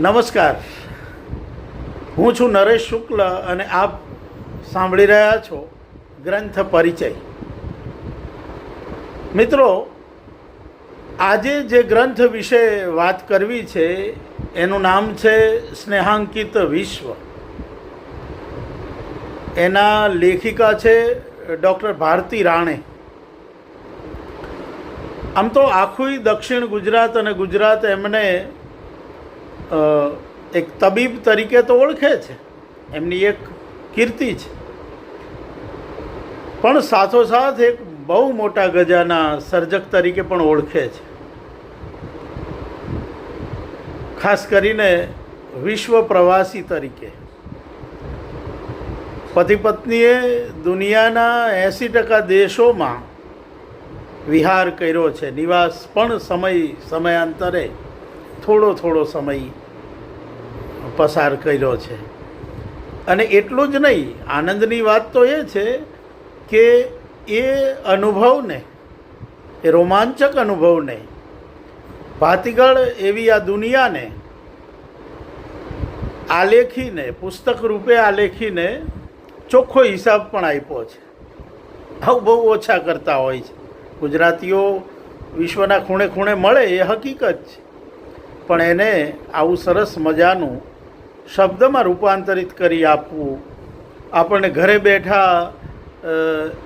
નમસ્કાર. હું છું નરેશ શુક્લ અને આપ સાંભળી રહ્યા છો ગ્રંથ પરિચય. મિત્રો આજે જે ગ્રંથ વિશે વાત કરવી છે એનું નામ છે સ્નેહાંકિત વિશ્વ. એના લેખિકા છે ડૉક્ટર ભારતી રાણે. આમ તો આખું દક્ષિણ ગુજરાત અને ગુજરાત એમને અ, એક તબીબ તરીકે તો ઓળખે છે. એમની એક કીર્તિ છે. પણ સાથોસાથ એક બહુ મોટા ગજાના સર્જક તરીકે પણ ઓળખે છે. ખાસ કરીને વિશ્વ પ્રવાસી તરીકે. પતિ પત્નીએ દુનિયાના એંસી ટકા દેશોમાં વિહાર કર્યો છે. નિવાસ પણ સમય સમયાંતરે થોડો થોડો સમય પસાર કર્યો છે. અને એટલું જ નહીં, આનંદની વાત તો એ છે કે એ અનુભવને, એ રોમાંચક અનુભવને, ભાતીગળ એવી આ દુનિયાને આલેખીને, પુસ્તક રૂપે આલેખીને ચોખ્ખો હિસાબ પણ આપ્યો છે. આવું બહુ ઓછા કરતા હોય છે. ગુજરાતીઓ વિશ્વના ખૂણે ખૂણે મળે એ હકીકત છે. પણ એને આવું સરસ મજાનું શબ્દમાં રૂપાંતરિત કરી આપવું. આપણને ઘરે બેઠા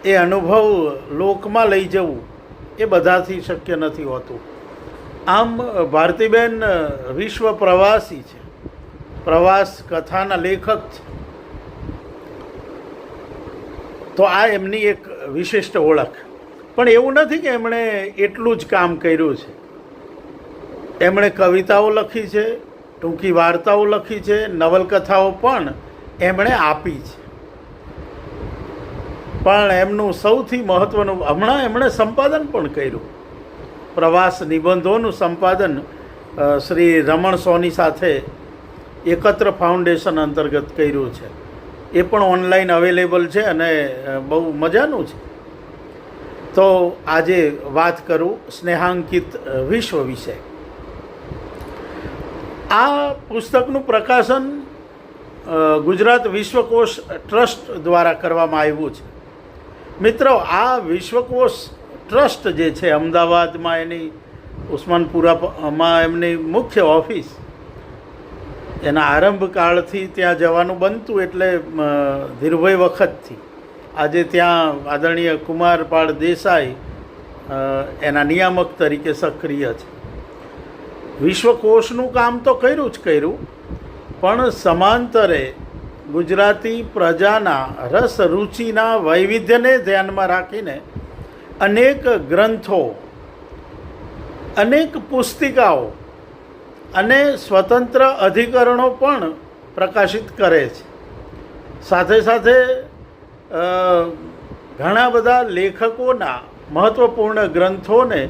એ અનુભવ લોકમાં લઈ જવું, એ બધાથી શક્ય નથી હોતું. આમ, ભારતીબેન વિશ્વ પ્રવાસી છે. પ્રવાસ કથાના લેખક છે. તો આ એમની એક વિશિષ્ટ ઓળખ. પણ એવું નથી કે એમણે એટલું જ કામ કર્યું છે. એમણે કવિતાઓ લખી છે, ટૂંકી વાર્તાઓ લખી છે, નવલકથાઓ પણ એમણે આપી છે. પણ એમનું સૌથી મહત્ત્વનું હમણાં એમણે સંપાદન પણ કર્યું. પ્રવાસ નિબંધોનું સંપાદન શ્રી રમણ સોની સાથે એકત્ર ફાઉન્ડેશન અંતર્ગત કર્યું છે. એ પણ ઓનલાઈન અવેલેબલ છે અને બહુ મજાનું છે. તો આજે વાત કરું સ્નેહાંકિત વિશ્વ વિશે. આ પુસ્તકનું પ્રકાશન ગુજરાત વિશ્વકોશ ટ્રસ્ટ દ્વારા કરવામાં આવ્યું છે. મિત્રો, આ વિશ્વકોશ ટ્રસ્ટ જે છે, અમદાવાદમાં એની ઉસ્માનપુરામાં એમની મુખ્ય ઓફિસ, એના આરંભકાળથી ત્યાં જવાનું બનતું એટલે ધીરુભાઈ વખતથી. આજે ત્યાં આદરણીય કુમારપાળ દેસાઈ એના નિયામક તરીકે સક્રિય છે. વિશ્વકોશનું કામ તો કર્યું જ કર્યું, પણ સમાંતરે ગુજરાતી પ્રજાના રસ, રુચિના વૈવિધ્યને ધ્યાનમાં રાખીને અનેક ગ્રંથો, અનેક પુસ્તિકાઓ અને સ્વતંત્ર અધિકરણો પણ પ્રકાશિત કરે છે. સાથે સાથે ઘણા બધા લેખકોના મહત્ત્વપૂર્ણ ગ્રંથોને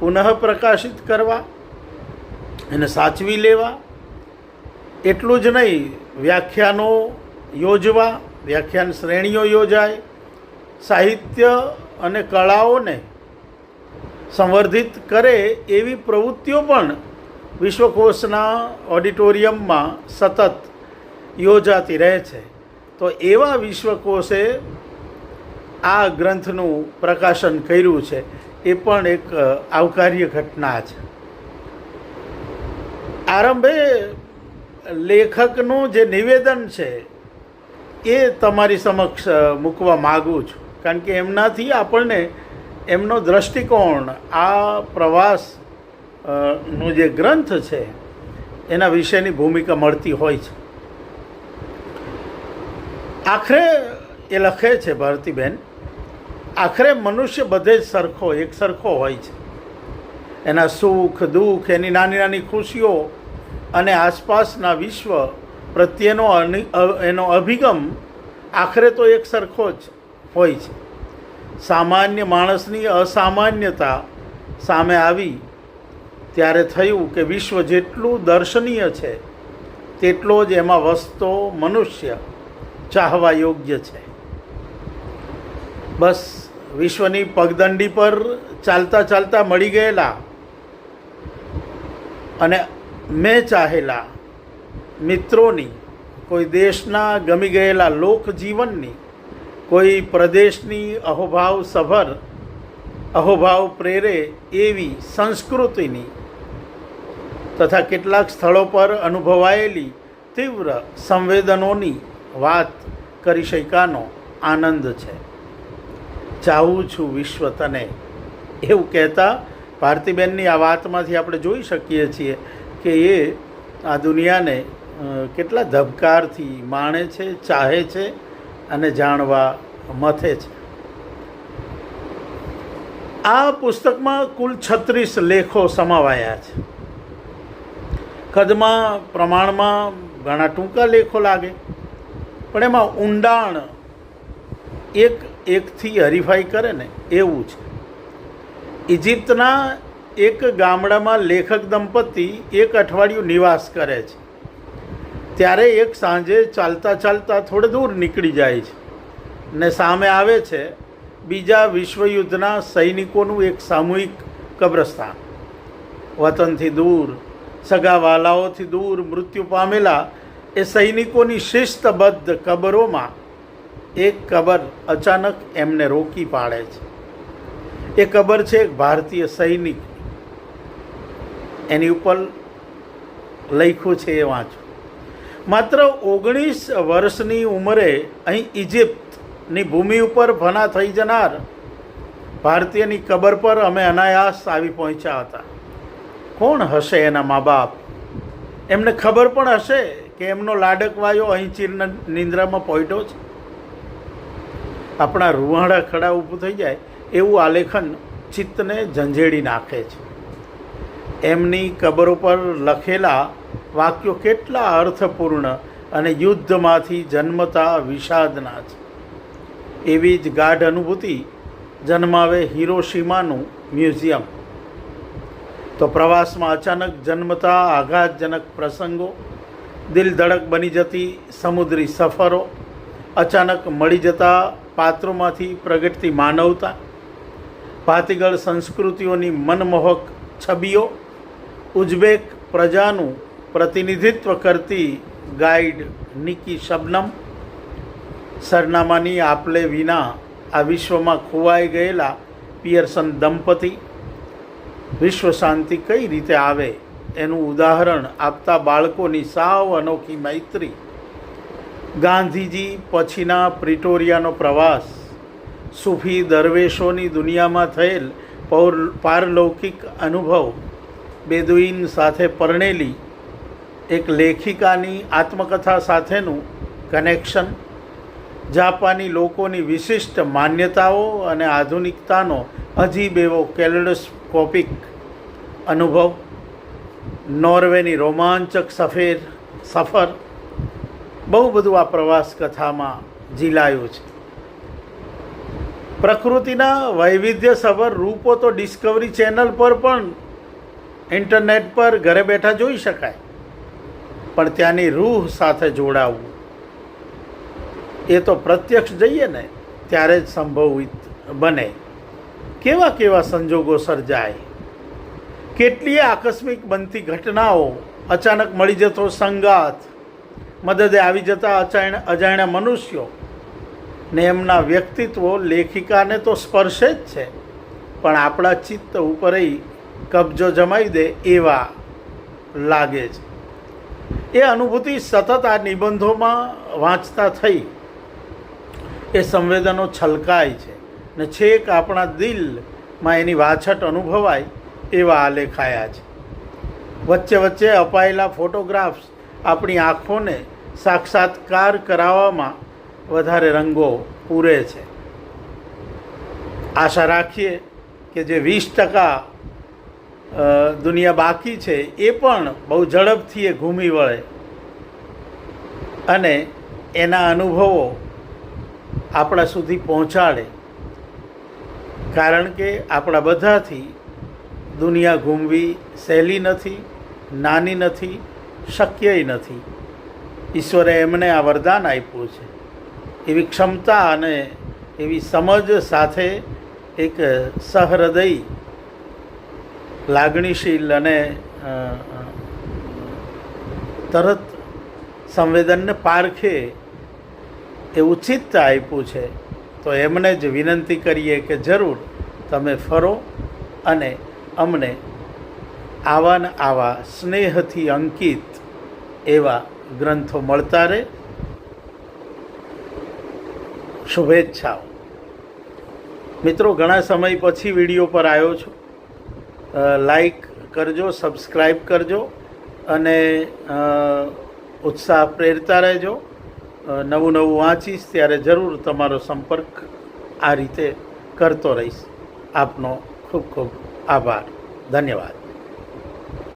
પુનઃ પ્રકાશિત કરવા એને સાચવી લેવા. એટલું જ નહીં, વ્યાખ્યાનો યોજવા, વ્યાખ્યાન શ્રેણીઓ યોજાય, સાહિત્ય અને કળાઓને સંવર્ધિત કરે એવી પ્રવૃત્તિઓ પણ વિશ્વકોશના ઓડિટોરિયમમાં સતત યોજાતી રહે છે. તો એવા વિશ્વકોશે આ ગ્રંથનું પ્રકાશન કર્યું છે. એ પણ એક આવકાર્ય ઘટના છે. આરંભે લેખકનું જે નિવેદન છે, એ તમારી સમક્ષ મૂકવા માગું છું. કારણ કે એમનાથી આપણને એમનો દ્રષ્ટિકોણ, આ પ્રવાસ નો જે ગ્રંથ છે, એના વિશેની ભૂમિકા મળતી હોય છે. આખરે એ લખે છે ભારતીબેન, આખરે મનુષ્ય બધે જ સરખો, એક સરખો હોય છે. એના સુખ, દુઃખ, એની નાની નાની ખુશીઓ અને આસપાસના વિશ્વ પ્રત્યેનો એનો અભિગમ આખરે તો એક સરખો જ હોય છે. સામાન્ય માણસની અસામાન્યતા સામે આવી ત્યારે થયું કે વિશ્વ જેટલું દર્શનીય છે, તેટલો જ એમાં વસતો મનુષ્ય ચાહવા યોગ્ય છે. બસ, વિશ્વની પગદંડી પર ચાલતા ચાલતા મળી ગયેલા. અને મેં ચાહેલા મિત્રોની, કોઈ દેશના ગમી ગયેલા લોકજીવનની, કોઈ પ્રદેશની અહોભાવ સભર, અહોભાવ પ્રેરે એવી સંસ્કૃતિની તથા કેટલાક સ્થળો પર અનુભવાયેલી તીવ્ર સંવેદનોની વાત કરી શકાનો આનંદ છે. ચાહું છું વિશ્વ તને. એવું કહેતા ભારતીબેનની આ વાતમાંથી આપણે જોઈ શકીએ છીએ કે એ આ દુનિયાને કેટલા ધબકારથી માણે છે, ચાહે છે અને જાણવા મથે છે. આ પુસ્તકમાં કુલ છત્રીસ લેખો સમાવાયા છે. કદમાં, પ્રમાણમાં ઘણા ટૂંકા લેખો લાગે, પણ એમાં ઊંડાણ એક, એકથી હરીફાઈ કરે ને, એવું છે. ઇજિપ્તના એક ગામડામાં લેખક દંપતી એક અઠવાડિયું નિવાસ કરે છે. ત્યારે એક સાંજે ચાલતા ચાલતા થોડે દૂર નીકળી જાય છે ને સામે આવે છે બીજા વિશ્વયુદ્ધના સૈનિકોનું એક સામૂહિક કબ્રસ્તાન. વતનથી દૂર, સગાવાલાઓથી દૂર, મૃત્યુ પામેલા એ સૈનિકોની શિસ્તબદ્ધ કબરોમાં એક કબર અચાનક એમને રોકી પાડે છે. એ કબર છે એક ભારતીય સૈનિક એની ઉપર લખ્યું છે એ વાંચો. માત્ર ઓગણીસ વર્ષની ઉંમરે અહીં ઇજિપ્તની ભૂમિ ઉપર ભના થઈ જનાર ભારતીયની કબર પર અમે અનાયાસ આવી પહોંચ્યા હતા. કોણ હશે એના મા બાપ એમને ખબર પણ હશે કે એમનો લાડકવાયો અહીં ચીર નિંદ્રામાં પહોંચ્યો છે. આપણા રૂવાડા ખડા ઊભું થઈ જાય એવું આલેખન ચિત્તને ઝંઝેડી નાખે છે. એમની કબરો પર લખેલા વાક્યો કેટલા અર્થપૂર્ણ અને યુદ્ધમાંથી જન્મતા વિષાદના છે. એવી જ ગાઢ અનુભૂતિ જન્માવે હિરોશીમાનું મ્યુઝિયમ. તો પ્રવાસમાં અચાનક જન્મતા આઘાતજનક પ્રસંગો, દિલ ધડક બની જતી સમુદ્રી સફરો, અચાનક મળી જતા પાત્રોમાંથી પ્રગટતી માનવતા, ભાતીગળ સંસ્કૃતિઓની મનમોહક છબીઓ ઉઝબેક પ્રજાનું પ્રતિનિધિત્વ કરતી ગાઈડ નિકી શબનમ સરનામાની આપલે વિના આ વિશ્વમાં ખોવાઈ ગયેલા પિયર્સન દંપતી વિશ્વ શાંતિ કઈ રીતે આવે એનું ઉદાહરણ આપતા બાળકોની સાવ અનોખી મૈત્રી. ગાંધીજી પછીના પ્રિટોરિયાનો પ્રવાસ. સૂફી દરવેશોની દુનિયામાં થયેલ પૌર, પારલૌકિક અનુભવ બેદુઈન સાથે પરણેલી એક લેખિકાની આત્મકથા સાથેનું કનેક્શન જાપાની લોકોની વિશિષ્ટ માન્યતાઓ અને આધુનિકતાનો અજીબ એવો કેલેડોસ્કોપિક અનુભવ, નોર્વેની રોમાંચક સફેર, સફર, બહુ બધું આ પ્રવાસ કથામાં ઝીલાયું છે. પ્રકૃતિના વૈવિધ્યસભર રૂપો તો ડિસ્કવરી ચેનલ પર પણ ઇન્ટરનેટ પર ઘરે બેઠા જોઈ શકાય, પણ ત્યાંની રૂહ સાથે જોડાવવું એ તો પ્રત્યક્ષ જઈએ ને, ત્યારે જ સંભવિત બને. કેવા કેવા સંજોગો સર્જાય? કેટલીય આકસ્મિક બનતી ઘટનાઓ અચાનક મળી જતો સંગાત મદદે આવી જતા અચાણ અજાણ્યા મનુષ્યો, ને એમના વ્યક્તિત્વો લેખિકાને તો સ્પર્શે જ છે, પણ આપણા ચિત્ત ઉપર કબજો જમાવી દે એવા લાગે છે. એ અનુભૂતિ સતત આ નિબંધોમાં વાંચતા થઈ. એ સંવેદનો છલકાય છે ને છેક આપણા દિલમાં એની વાછટ અનુભવાય એવા આલેખાયા છે. વચ્ચે વચ્ચે અપાયેલા ફોટોગ્રાફ્સ આપણી આંખોને સાક્ષાત્કાર કરાવવામાં વધારે રંગો પૂરે છે. આશા રાખીએ કે જે વીસ ટકા દુનિયા બાકી છે, એ પણ બહુ ઝડપથી એ ઘૂમી વળે. અને એના અનુભવો આપણા સુધી પહોંચાડે. કારણ કે આપણા બધાથી દુનિયા ઘૂમવી સહેલી નથી, નાની નથી, શક્યય નથી. ઈશ્વરે એમને આ વરદાન આપ્યું છે. એવી ક્ષમતા અને એવી સમજ સાથે એક સહૃદય લાગણીશીલ અને તરત સંવેદનને પારખે એવું ચિત્ત આપ્યું છે, તો એમને જ વિનંતી કરીએ કે જરૂર તમે ફરો અને અમને આવા ને આવા સ્નેહથી અંકિત એવા ગ્રંથો મળતા રહે. શુભેચ્છાઓ. મિત્રો, ઘણા સમય પછી વીડિયો પર આવ્યો છું. લાઈક કરજો સબસ્ક્રાઈબ કરજો અને ઉત્સાહ પ્રેરતા રહેજો. નવું નવું વાંચીશ ત્યારે જરૂર તમારો સંપર્ક આ રીતે કરતો રહીશ. આપનો ખૂબ ખૂબ આભાર. ધન્યવાદ.